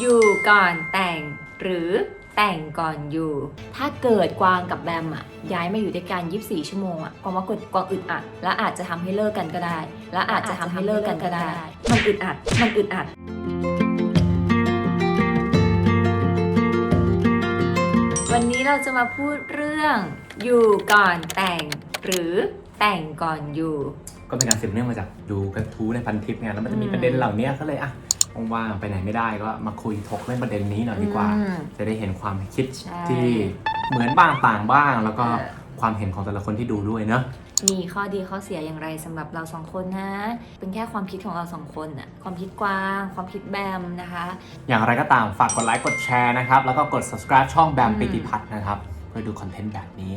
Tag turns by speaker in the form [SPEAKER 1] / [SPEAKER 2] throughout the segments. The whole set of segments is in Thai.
[SPEAKER 1] อยู่ก่อนแต่ง หรือแต่งก่อนอยู่ ถ้าเกิดกวางกับแบมอะย้ายมาอยู่ด้วยกัน 24 ชั่วโมงอะกวางว่ากดกวางอึดอัด และอาจจะทำให้เลิกกันก็ได้ และอาจจะทำให้เลิกกันก็ได้ มันอึดอัด มันอึดอัด วันนี้เราจะมาพูดเรื่องอยู่ก่อนแต่ง หรือแต่งก่อนอยู่
[SPEAKER 2] ก็เป็นการสืบเนื่องมาจากดูกระทู้ในพันทิปไงแล้วมันจะมีประเด็นเหล่านี้ก็เลยอะ ว่างๆไปไหนไม่ได้ก็มาคุยถกเรื่องประเด็นนี้หน่อยดีกว่า
[SPEAKER 1] อืม
[SPEAKER 2] จะได้เห็นความคิด
[SPEAKER 1] ใช่
[SPEAKER 2] ที่เหมือนบ้างต่างบ้าง แล้วก็
[SPEAKER 1] เออ
[SPEAKER 2] ความเห็นของแต่ละคนที่ดูด้วยเนอะ
[SPEAKER 1] มีข้อดีข้อเสียอย่างไรสำหรับเราสองคนนะ เป็นแค่ความคิดของเราสองคนอะความคิดกว้าง ความคิดแบมนะคะ
[SPEAKER 2] อย่างไรก็ตามฝากกดไลค์กดแชร์นะครับ แล้วก็กด subscribe ช่องแบม
[SPEAKER 1] อืม
[SPEAKER 2] ปิติพัฒน์นะครับ เพื่อดูคอนเทนต์แบบนี้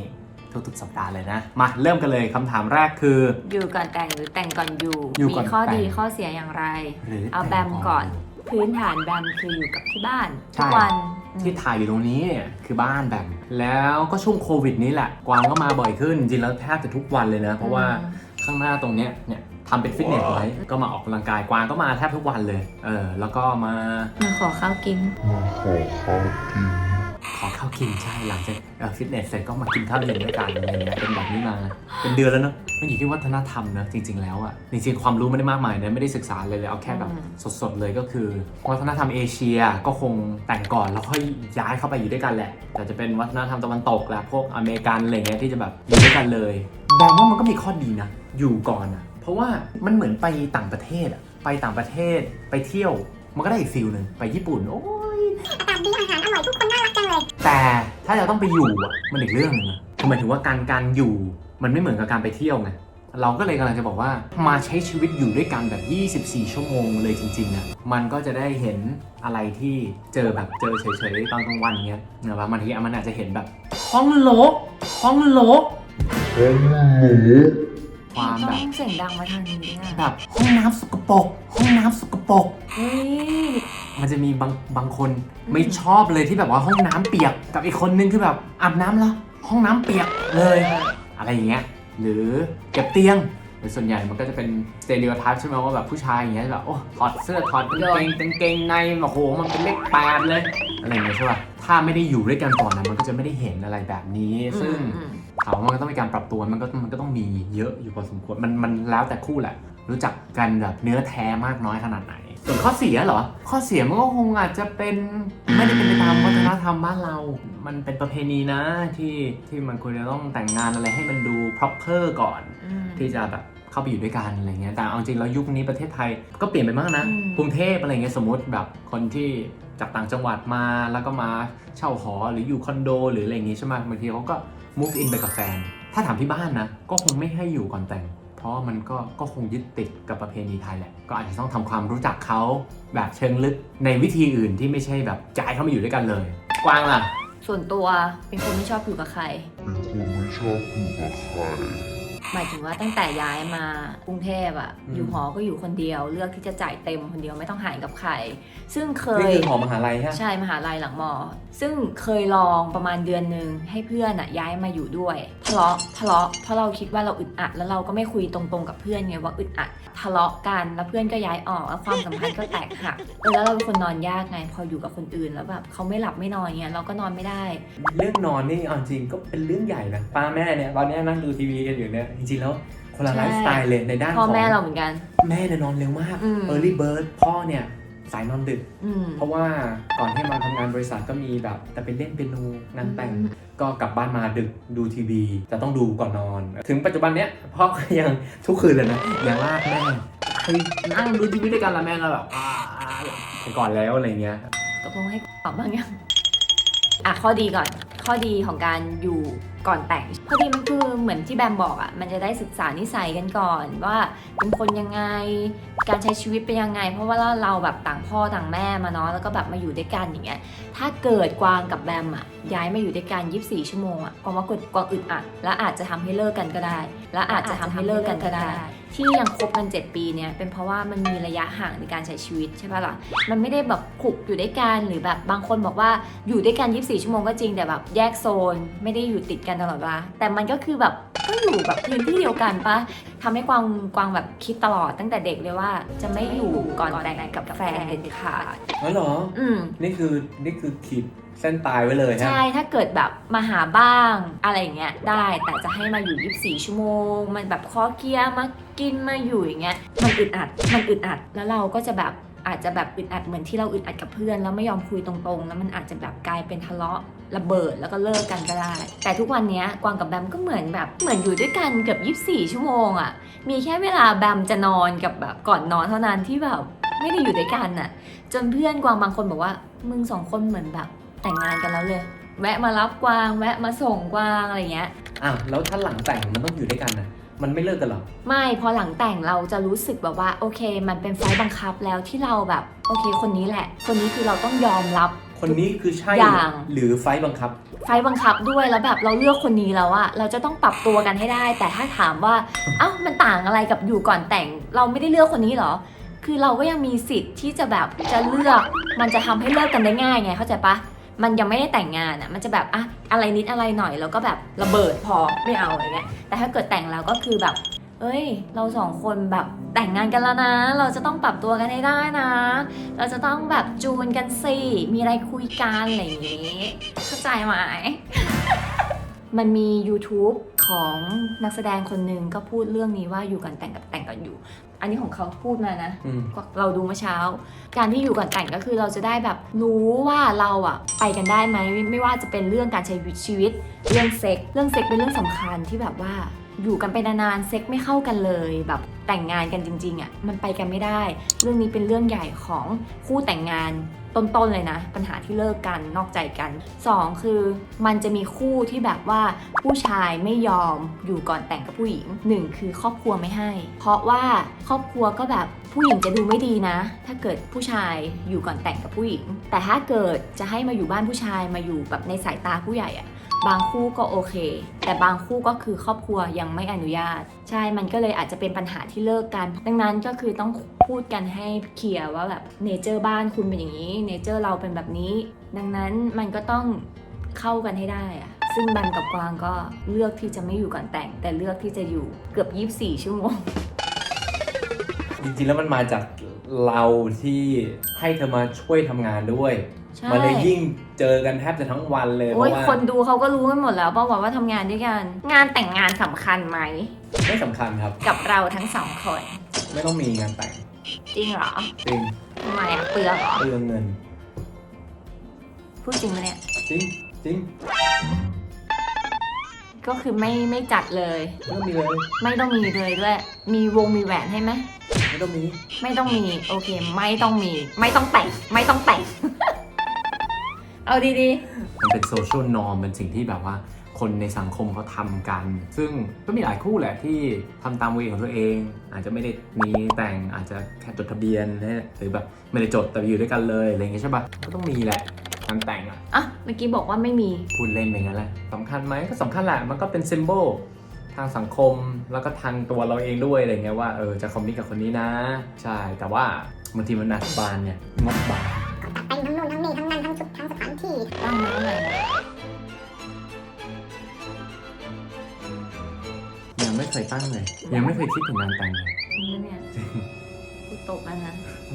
[SPEAKER 2] ทุกๆสัปดาห์เลยนะ มาเริ่มกันเลยคำถามแรกคือ
[SPEAKER 1] อยู่ก่อนแต่งหรือแต่งก่อนอยู่
[SPEAKER 2] อยู่
[SPEAKER 1] มี
[SPEAKER 2] ก่อน
[SPEAKER 1] ข้อดี
[SPEAKER 2] แต่ง
[SPEAKER 1] ข้อเสียอย่างไร
[SPEAKER 2] หรือ
[SPEAKER 1] เอาแบมก่อนพื้นฐานแบมคืออยู่กับที่บ้าน
[SPEAKER 2] ใช่
[SPEAKER 1] ทุกวัน
[SPEAKER 2] ที่ถ่ายอยู่ตรงนี้เนี่ยคือบ้านแบมแล้วก็ช่วงโควิดนี้แหละ กวางก็มาบ่อยขึ้น จริงๆแล้วแทบจะทุกวันเลยนะ เพราะว่า
[SPEAKER 1] อืม
[SPEAKER 2] ข้างหน้าตรงเนี้ยเนี่ยทำเป็นฟิตเนสไว้ ก็มาออกกำลังกาย กวางก็มาแทบทุกวันเลย เออ แล้วก็มา
[SPEAKER 1] มาขอข้าวกิน
[SPEAKER 2] ขอข้าวกิน ใช่หลังจากเอ่อฟิตเนสเสร็จก็มากินข้าวเย็นด้วยกันอะไรเงี้ยเป็นแบบนี้มาเป็นเดือนแล้วเนอะมันอยู่ที่วัฒนธรรมนะจริง ๆ แล้วอะจริงๆความรู้ไม่ได้มากมายนะไม่ได้ศึกษาเลยเลยเอาแค่แบบ
[SPEAKER 1] อืม
[SPEAKER 2] สดๆเลยก็คือ วัฒนธรรมเอเชียก็คงแต่งก่อนแล้วค่อยย้ายเข้าไปอยู่ด้วยกันแหละ แต่จะเป็นวัฒนธรรมตะวันตกแหละพวกอเมริกันอะไรเงี้ยที่จะแบบอยู่ด้วยกันเลยแต่ว่ามันก็มีข้อดีนะอยู่ก่อนอะเพราะว่ามันเหมือนไปต่างประเทศอะไปต่างประเทศไปเที่ยวมันก็ได้อีกฟิลหนึ่งไปญี่ปุ่นโอ้ย แต่ถ้าเราต้องไปอยู่อะมันอีกเรื่องหนึงนะคือหมายถึงว่าการการอยู่ มันไม่เหมือนกับการไปเที่ยวไงเราก็เลยกำลังจะบอกว่ามาใช้ชีวิตอยู่ด้วยกันแบบ 24 ชั่วโมงเลยจริงๆอะมันก็จะได้เห็นอะไรที่เจอแบบเจอเฉยๆตอนกลางวันเงี้ยนะว่าบางทีมันอาจจะเห็นแบบห้องรกห้องรก ความ
[SPEAKER 1] ต้
[SPEAKER 2] แบ
[SPEAKER 1] อบงเสียงดังมาทางนี้อะ
[SPEAKER 2] แบบห้องน้ำสกปรกห้องน้ำสกปรก
[SPEAKER 1] เฮ้ย
[SPEAKER 2] มันจะมีบางบางคน
[SPEAKER 1] อืม
[SPEAKER 2] ไม่ชอบเลยที่แบบว่าห้องน้ำเปียกกับอีกคนนึงคือแบบอาบน้ำแล้วห้องน้ำเปียกเลย อะไรอย่างเงี้ยหรือเก็บเตียงโดยส่วนใหญ่มันก็จะเป็นสเต r ร o ไทป์ใช่ไหมว่าแบบผู้ชายอย่างเงี้ยแบบโอ้ถอดเสื้อถอดกางเกงกางเกงในโอ้โหมันเป็นเลขแปดเลยอะไรอย่างเงี้ยใช่ป่ะถ้าไม่ได้อยู่ด้วยกันก่อนนะมันก็จะไม่ได้เห็นอะไรแบบนี้ ซึ่ง
[SPEAKER 1] อืม
[SPEAKER 2] ถามว่ามันก็ต้องมีการปรับตัวมันก็มันก็ต้องมีเยอะอยู่พอสมควรมันมันแล้วแต่คู่แหละ รู้จักกันแบบเนื้อแท้มากน้อยขนาดไหน ส่วนข้อเสียเหรอ ข้อเสียมันก็คงอาจจะเป็นไม่ได้เป็นไปตามวัฒนธรรมบ้านเรา มันเป็นประเพณีนะที่ที่มันควรจะต้องแต่งงานอะไรให้มันดู proper ก่อน
[SPEAKER 1] อืม
[SPEAKER 2] ที่จะแบบเข้าไปอยู่ด้วยกันอะไรเงี้ย แต่เอาจริงแล้วยุคนี้ประเทศไทยก็เปลี่ยนไปมากนะ
[SPEAKER 1] อืม
[SPEAKER 2] กรุงเทพอะไรเงี้ยสมมติแบบคนที่จากต่างจังหวัดมาแล้วก็มาเช่าหอหรืออยู่คอนโด หรืออะไรอย่างงี้ใช่ไหมบางทีเขาก็ move in ไปกับแฟน ถ้าถามที่บ้านนะ ก็คงไม่ให้อยู่ก่อนแต่ง เพราะมันก็ก็คงยึดติดกับประเพณีไทยแหละ ก็อาจจะต้องทำความรู้จักเขาแบบเชิงลึกในวิธีอื่นที่ไม่ใช่แบบจ่ายเข้ามาอยู่ด้วยกันเลย กวางล่ะ
[SPEAKER 1] ส่วนตัวเป็นคนไม่ชอบอยู่กับใคร
[SPEAKER 3] เป็นคนไม่ชอบอยู่กับใคร
[SPEAKER 1] หมายถึงว่าตั้งแต่ย้ายมากรุงเทพอะ
[SPEAKER 2] อืม
[SPEAKER 1] อยู่หอก็อยู่คนเดียว เลือกที่จะจ่ายเต็มคนเดียวไม่ต้องหารกับใคร ซึ่งเค
[SPEAKER 2] นี่
[SPEAKER 1] ย
[SPEAKER 2] คือหอมหาลัยใช่ไหม
[SPEAKER 1] ใช่มหาลัยหลังมอ ซึ่งเคยลองประมาณเดือนหนึ่งให้เพื่อนอะย้ายมาอยู่ด้วยทะเลาะทะเลาะเพราะเราคิดว่าเราอึดอัด แล้วเราก็ไม่คุยตรงๆกับเพื่อนไงว่าอึดอัดทะเลาะกันแล้วเพื่อนก็ย้ายออกแล้วความสัมพันธ์ก็แตกหักเออแล้วเราเป็นคนนอนยากไงพออยู่กับคนอื่นแล้วแบบเขาไม่หลับไม่นอนเงี้ยเราก็นอนไม่ได้
[SPEAKER 2] เรื่องนอนนี่เอาจริงก็เป็นเรื่องใหญ่นะป้าแม่เนี่ยตอนนี้นั่งดูทีวีกันอยู่เนี่ยจริงๆแล้วคนละ
[SPEAKER 1] ใช่
[SPEAKER 2] ไลฟ์สไตล์เลยในด้านข
[SPEAKER 1] พ่อ
[SPEAKER 2] อง
[SPEAKER 1] แม่เราเหมือนกัน
[SPEAKER 2] แม่เนี่ยนอนเร็วมาก
[SPEAKER 1] อืม
[SPEAKER 2] early bird พ่อเนี่ยสายนอนดึก
[SPEAKER 1] อืม
[SPEAKER 2] เพราะว่าก่อนที่มาทำงานบริษัทก็มีแบบ แต่ไปเล่นเปียโนงานแต่ง
[SPEAKER 1] อืม
[SPEAKER 2] ก็กลับบ้านมาดึกดูทีวี จะต้องดูก่อนนอน ถึงปัจจุบันเนี้ยพ่อก็ยังทุกคืนเลยนะยังลากแม่คือนั่งดูทีวีด้วยกันแล้วแม่ก็แบบอ่าไปก่อนแล้วอะไรเงี้ย
[SPEAKER 1] ตกลงให้ตอบบ้างยังอะข้อดีก่อน ข้อดีของการอยู่ ก่อนแต่งข้อดีมันคือเหมือนที่แบมบอกอะ่ะมันจะได้ศึกษานิสัยกันก่อนว่าเป็นคนยังไงการใช้ชีวิตเป็นยังไง เพราะว่าเราแบบต่างพ่อต่างแม่มาเนาะแล้วก็แบบมาอยู่ด้วยกันอย่างเงี้ยถ้าเกิดกวางกับแบมอะ่ะย้ายมาอยู่ด้วยกัน 24 ชั่วโมงอะ่ะกวางว่ากดกวางอึดอัดและอาจจะทำให้เลิกกันก็ได้ และอาจจะทำให้เลิกกันก็ได้ ที่ยังคบกัน 7 ปีเนี่ยเป็นเพราะว่ามันมีระยะห่างในการใช้ชีวิตใช่ปะล่ะมันไม่ได้แบบขุกอยู่ด้วยกันหรือแบบบางคนบอกว่าอยู่ด้วยกัน 24 ชั่วโมงก็จริงแต่แบบแยกโซนไม่ได้อยู่ติดกันกันตลอดเวลาแต่มันก็คือแบบก็อยู่แบบพื้นที่เดียวกันปะทำให้กวางกวางแบบคิดตลอดตั้งแต่เด็กเลยว่า จะไม่อยู่ก่อนแต่งกับแฟนเด็ดขาด
[SPEAKER 2] อ๋อเหรอ
[SPEAKER 1] อืม
[SPEAKER 2] นี่คือนี่คือขีดเส้นตายไว้เลยฮะ
[SPEAKER 1] ใช่ ถ้าเกิดแบบมาหาบ้างอะไรอย่างเงี้ยได้ แต่จะให้มาอยู่ 24 ชั่วโมง มันแบบคอเกียร์มากินมาอยู่อย่างเงี้ย มันอึดอัด มันอึดอัด แล้วเราก็จะแบบ อาจจะแบบอึดอัดเหมือนที่เราอึดอัดกับเพื่อน แล้วไม่ยอมคุยตรงๆ แล้วมันอาจจะแบบกลายเป็นทะเลาะระเบิดแล้วก็เลิกกันก็ได้ แต่ทุกวันนี้กวางกับแบมก็เหมือนแบบเหมือนอยู่ด้วยกันเกือบ24 ชั่วโมงอะ่ะ มีแค่เวลาแบมจะนอนกับแบบก่อนนอนเท่านั้นที่แบบไม่ได้อยู่ด้วยกันอะ จนเพื่อนกวางบางคนบอกว่า มึงสองคนเหมือนแบบแต่งงานกันแล้วเลย แวะมารับกวางแวะมาส่งกวางอะไรเงี้ย
[SPEAKER 2] อ้าวแล้วถ้าหลังแต่งมันต้องอยู่ด้วยกันนะ มันไม่เลิกกันหรอ
[SPEAKER 1] ไม่พอหลังแต่งเราจะรู้สึกแบบว่า โอเค มันเป็นไฟล์บังคับแล้วที่เราแบบ โอเค คนนี้แหละ คนนี้คือเราต้องยอมรับ
[SPEAKER 2] คนนี้คือใช่
[SPEAKER 1] อย่าง
[SPEAKER 2] หรือไฟต์บังคับ
[SPEAKER 1] ไฟล์บังคับด้วยแล้วแบบเราเลือกคนนี้แล้วอะเราจะต้องปรับตัวกันให้ได้ แต่ถ้าถามว่าเอ้ามันต่างอะไรกับอยู่ก่อนแต่ง เราไม่ได้เลือกคนนี้เหรอ คือเราก็ยังมีสิทธิ์ที่จะแบบจะเลือก มันจะทำให้เลิกกันได้ง่ายไงเข้าใจปะ มันยังไม่ได้แต่งงานอะมันจะแบบอะอะไรนิดอะไรหน่อยแล้วก็แบบระเบิดพอไม่เอาอะไรเงี้ยแต่ถ้าเกิดแต่งแล้วก็คือแบบ เอ้ย เราสองคนแบบแต่งงานกันแล้วนะ เราจะต้องปรับตัวกันให้ได้นะ เราจะต้องแบบจูนกันสิมีอะไรคุยกันอะไรอย่างนี้เข้าใจไหมมันมี YouTube ของนักแสดงคนหนึ่งก็พูดเรื่องนี้ว่าอยู่กันแต่งกับแต่งกันอยู่ อันนี้ของเขาพูดมานะ
[SPEAKER 2] อืม
[SPEAKER 1] เราดูเมื่อเช้า การที่อยู่ก่อนแต่งก็คือเราจะได้แบบรู้ว่าเราอะไปกันได้ไหมไม่ไม่ว่าจะเป็นเรื่องการใช้ชีวิต เรื่องเซ็ก เรื่องเซ็กเป็นเรื่องสำคัญที่แบบว่าอยู่กันไปนานๆเซ็กไม่เข้ากันเลย แบบแต่งงานกันจริงๆอะมันไปกันไม่ได้ เรื่องนี้เป็นเรื่องใหญ่ของคู่แต่งงาน ต้นๆเลยนะ ปัญหาที่เลิกกันนอกใจกันสองคือมันจะมีคู่ที่แบบว่าผู้ชายไม่ยอมอยู่ก่อนแต่งกับผู้หญิงหนึ่งคือครอบครัวไม่ให้ เพราะว่าครอบครัวก็แบบผู้หญิงจะดูไม่ดีนะ ถ้าเกิดผู้ชายอยู่ก่อนแต่งกับผู้หญิง แต่ถ้าเกิดจะให้มาอยู่บ้านผู้ชายมาอยู่แบบในสายตาผู้ใหญ่อะ บางคู่ก็โอเค แต่บางคู่ก็คือครอบครัวยังไม่อนุญาต ใช่มันก็เลยอาจจะเป็นปัญหาที่เลิกกัน ดังนั้นก็คือต้องพูดกันให้เคลียร์ว่าแบบเนเจอร์บ้านคุณเป็นอย่างนี้เนเจอร์เราเป็นแบบนี้ ดังนั้นมันก็ต้องเข้ากันให้ได้อะซึ่งแบมกับกวางก็เลือกที่จะไม่อยู่ก่อนแต่ง แต่เลือกที่จะอยู่เกือบ 24 ชั่วโมง
[SPEAKER 2] จริงๆแล้วมันมาจากเราที่ให้เธอมาช่วยทำงานด้วย มันเลยยิ่งเจอกันแทบจะทั้งวันเลยเพ
[SPEAKER 1] โอ้ย
[SPEAKER 2] ราะว่า
[SPEAKER 1] คนดูเขาก็รู้กันหมดแล้วเปล่าวะว่าทำงานด้วยกัน งานแต่งงานสำคัญไหม
[SPEAKER 2] ไม่สำคัญครับ
[SPEAKER 1] กับเราทั้งสองคน
[SPEAKER 2] ไม่ต้องมีงานแต่ง
[SPEAKER 1] จริงเหรอ
[SPEAKER 2] จริง
[SPEAKER 1] ทำไมอะเปลืองเหรอ
[SPEAKER 2] เปลืองเงิน
[SPEAKER 1] พูดจริงไหมเนี่ย
[SPEAKER 2] จริงจริง
[SPEAKER 1] ก็คือไม่ไม่จัดเลย
[SPEAKER 2] ไม่ต้องมีเลย
[SPEAKER 1] ไม่ต้องมีเลยด้วย มีวงมีแหวนให้ไหม
[SPEAKER 2] ไม่ต้องมี
[SPEAKER 1] ไม่ต้องมี โอเค ไม่ต้องมี ไม่ต้องแต่งไม่ต้องแต่ง เอาดี
[SPEAKER 2] มันเป็นโซเชียลนอมเป็นสิ่งที่แบบว่าคนในสังคมเขาทำกัน ซึ่งก็มีหลายคู่แหละที่ทำตามเวของตัวเอง อาจจะไม่ได้มีแต่งอาจจะแค่จดทะเบียนนะหรือแบบไม่ได้จดแต่อยู่ด้วยกันเลยอะไรอย่างเงี้ยใช่ปะก็ต้องมีแหละการแต่งอะ
[SPEAKER 1] ๆ อะ เมื่อกี้บอกว่าไม่มี
[SPEAKER 2] พูดเล่นไปงั้นแหละสำคัญไหมก็สำคัญแหละ มันก็เป็นซิมโบลทางสังคมแล้วก็ทางตัวเราเองด้วยอะไรเงี้ยว่าเออจะคอมมิตกับคนนี้นะ ใช่แต่ว่าบางทีมันหนักบานเนี่ยงบบาน
[SPEAKER 4] แต่งทั้งนู่นทั้งนี่ทั้งนั้นทั้งชุดทั้งสถานที่
[SPEAKER 1] ตั้งมาเท่าไหร่นะ
[SPEAKER 2] ยังไม่เคยตั้งเลย ยังไม่เคยคิดถึงงานแต่งเลย
[SPEAKER 1] เนี่ยกูตกแล้วนะ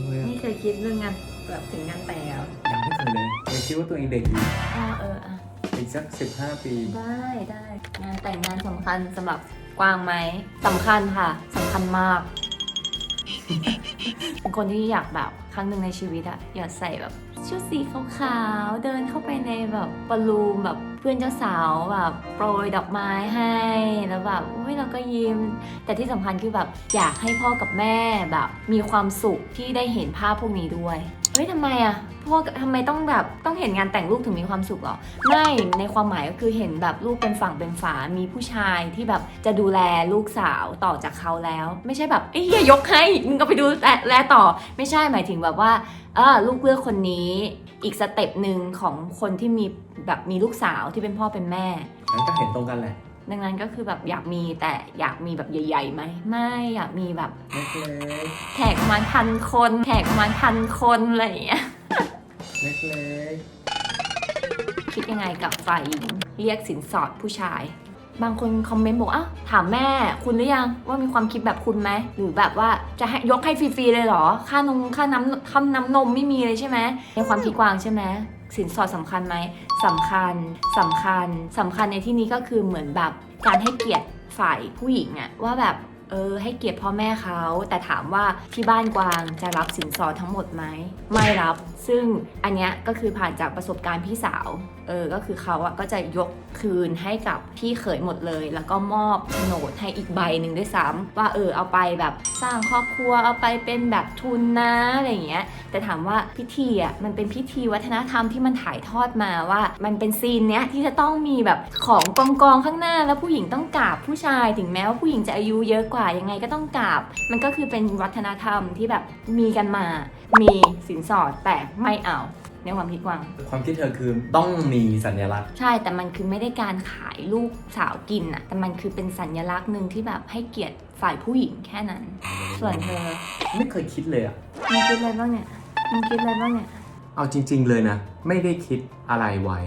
[SPEAKER 2] ไมอะ
[SPEAKER 1] ไม่เคยคิดเรื่องงานแบบถึงงานแต่งแล้ว
[SPEAKER 2] ยังไม่เคยเลยยังคิดว่าตัวเองเด็กอยู่
[SPEAKER 1] อ๋อเอออะ
[SPEAKER 2] อีกสักสิบห้าปี
[SPEAKER 1] ได้ได้งานแต่งงานสำคัญสำหรับกวางไหมสำคัญค่ะสำคัญมาก เป็นคนที่อยากแบบครั้งหนึ่งในชีวิตอะอยากใส่แบบชุดสีขาวๆ เดินเข้าไปในแบบบอลลูมแบบเพื่อนเจ้าสาวแบบโปรยดอกไม้ให้แล้วแบบอุ้ยเราก็ยิ้ม แต่ที่สำคัญคือแบบอยากให้พ่อกับแม่แบบ มีความสุขที่ได้เห็นภาพพวกนี้ด้วย เฮ้ยทำไมอะพ่อทำไมต้องแบบต้องเห็นงานแต่งลูกถึงมีความสุขหรอไม่ในความหมายก็คือเห็นแบบลูกเป็นฝั่งเป็นฝา มีผู้ชายที่แบบจะดูแลลูกสาวต่อจากเขาแล้ว ไม่ใช่แบบเอ้ยยกให้มึงก็ไปดูแลแลต่อ ไม่ใช่หมายถึงแบบว่าเออลูกเลือกคนนี้อีกสเต็ปหนึ่งของคนที่มีแบบมีลูกสาวที่เป็นพ่อเป็นแม่
[SPEAKER 2] งั้นก็เห็นตรงกันแหละ
[SPEAKER 1] ดังนั้นก็คือแบบอยากมีแต่อยากมีแบบใหญ่ๆไหมไม่อยากมีแบบ
[SPEAKER 2] เล็ก
[SPEAKER 1] แขกประมาณพันคนแขกประมาณพันคนอะไรอย่างเงี้ย
[SPEAKER 2] ๆเล็ก
[SPEAKER 1] คิดยังไงกับฝ่ายหญิงเรียกสินสอดผู้ชาย บางคนคอมเมนต์บอกอ้าวถามแม่คุณหรือยังว่ามีความคิดแบบคุณไหมหรือแบบว่าจะให้ยกให้ฟรีๆเลยเหรอ ค่านมค่าน้ำค่าน้ำนมไม่มีเลยใช่ไหมในความคิดกวางใช่ไหม สินสอดสำคัญไหมสำคัญสำคัญสำคัญในที่นี้ก็คือเหมือนแบบการให้เกียรติฝ่ายผู้หญิงอะว่าแบบ เออ ให้เกียรติพ่อแม่เขา แต่ถามว่าที่บ้านกวางจะรับสินสอดทั้งหมดไหม ไม่รับ ซึ่งอันเนี้ยก็คือผ่านจากประสบการณ์พี่สาว เออ ก็คือเขาอะก็จะยกคืนให้กับพี่เขยหมดเลย แล้วก็มอบโฉนดให้อีกใบหนึ่งด้วยซ้ำว่าเออเอาไปแบบสร้างครอบครัวเอาไปเป็นแบบทุนนะอะไรอย่างเงี้ย แต่ถามว่าพิธีอะมันเป็นพิธีวัฒนธรรมที่มันถ่ายทอดมาว่า มันเป็นซีนเนี้ยที่จะต้องมีแบบของกองกองข้างหน้าแล้วผู้หญิงต้องกราบผู้ชายถึงแม้ว่าผู้หญิงจะอายุเยอะกว่ายังไงก็ต้องกราบ มันก็คือเป็นวัฒนธรรมที่แบบมีกันมา มีสินสอดแต่ไม่เอาในความคิดกวาง
[SPEAKER 2] ความคิดเธอคือต้องมีสัญลักษณ์
[SPEAKER 1] ใช่แต่มันคือไม่ได้การขายลูกสาวกินอะแต่มันคือเป็นสัญลักษณ์หนึ่งที่แบบให้เกียรติฝ่ายผู้หญิงแค่นั้น ส่วนเธอ
[SPEAKER 2] ไม่เคยคิดเลยอะ
[SPEAKER 1] มึงคิดอะไรบ้างเนี่ยมึงคิดอะไรบ้างเนี่ย
[SPEAKER 2] เอาจริง ๆ เลยนะ ไม่ได้คิดอะไรไว้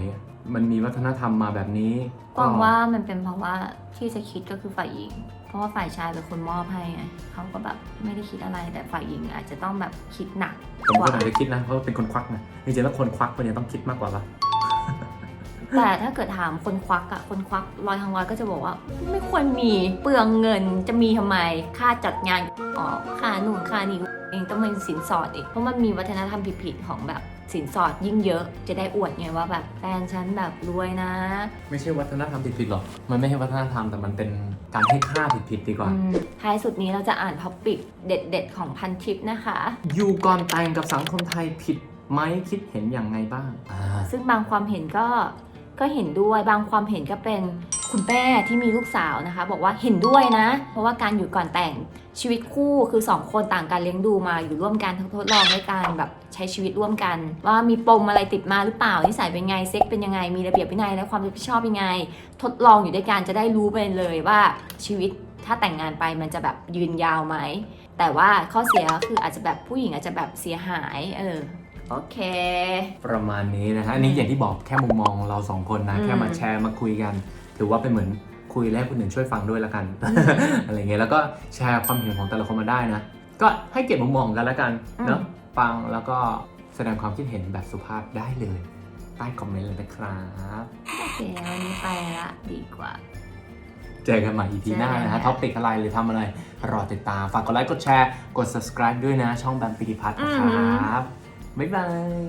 [SPEAKER 2] มันมีวัฒนธรรมมาแบบนี้
[SPEAKER 1] กวางว่ามันเป็นเพราะว่าที่จะคิดก็คือฝ่ายหญิงเพ ราะว่าฝ่ายชายเป็นคนมอบให้ไงเขาก็แบบไม่ได้คิดอะไรแต่ฝ่ายหญิงอาจจะต้องแบบคิดหนัก
[SPEAKER 2] ผม
[SPEAKER 1] ก
[SPEAKER 2] ก็
[SPEAKER 1] ว่า
[SPEAKER 2] อาจจะคิดนะเพราะว่าเป็นคนควักนะจริงๆแล้วคนควักคนนี้ต้องคิดมากกว่าปะ
[SPEAKER 1] แต่ถ้าเกิดถามคนควักอะคนควักร้อยทางร้อยก็จะบอกว่า ไม่ควรมีเปลืองเงินจะมีทำไมค่าจัดงานออกค่านู่นค่านี่เองต้องเป็นสินสอดอีกเพราะมันมีวัฒนธรรมผิดๆของแบบ สินสอดยิ่งเยอะจะได้อวดไงว่าแบบแฟนฉันแบบรวยนะ
[SPEAKER 2] ไม่ใช่วัฒนธรรมผิดๆหรอก มันไม่ใช่วัฒนธรรมแต่มันเป็นการให้ค่าผิดๆดีกว่า
[SPEAKER 1] อืมท้ายสุดนี้เราจะอ่านท็อปิกเด็ดๆ ของพันทิปนะคะ
[SPEAKER 2] อยู่ก่อนแต่งกับสังคมไทยผิดไหมคิดเห็นอย่างไงบ้างอ่า
[SPEAKER 1] ซึ่งบางความเห็นก็ก็เห็นด้วยบางความเห็นก็เป็น คุณแม่ที่มีลูกสาวนะคะ บอกว่าเห็นด้วยนะ เพราะว่าการอยู่ก่อนแต่งชีวิตคู่คือสองคนต่างการเลี้ยงดูมาอยู่ร่วมกันทดลองด้วยการแบบใช้ชีวิตร่วมกัน ว่ามีปมอะไรติดมาหรือเปล่านิสัยเป็นไงเซ็กเป็นยังไงมีระเบียบวินัยและความรับผิดชอบยังไง ทดลองอยู่ด้วยกันจะได้รู้ไปเลยว่าชีวิตถ้าแต่งงานไปมันจะแบบยืนยาวไหมแต่ว่าข้อเสียคืออาจจะแบบผู้หญิงอาจจะแบบเสียหายเออโอเค
[SPEAKER 2] ประมาณนี้นะฮะอันนี้อย่างที่บอกแค่มุมมองเราสองคนนะ
[SPEAKER 1] อืม
[SPEAKER 2] แค่มาแชร์มาคุยกัน ถือว่าเป็นเหมือนคุยและให้คนอื่นช่วยฟังด้วยละกัน
[SPEAKER 1] อืม
[SPEAKER 2] อะไรเงี้ยแล้วก็แชร์ความเห็นของแต่ละคนมาได้นะ ก็ให้เกียรติมุมมองกันละกัน
[SPEAKER 1] อืม
[SPEAKER 2] เนาะฟังแล้วก็แสดงความคิดเห็นแบบสุภาพได้เลย ใต้คอมเมนต์เลยนะครับ
[SPEAKER 1] โอเควันนี้ไปละดีกว่า
[SPEAKER 2] เจอกันใหม่ EP หน้านะฮะ
[SPEAKER 1] เจอกัน
[SPEAKER 2] ท็อปิกอะไรหรือทำอะไร รอติดตาม ฝากกดไลค์กดแชร์ กด subscribe ด้วยนะ ช่องแบมปิติพัฒน์นะค
[SPEAKER 1] อือหื
[SPEAKER 2] รั
[SPEAKER 1] อ
[SPEAKER 2] บบ๊ายบาย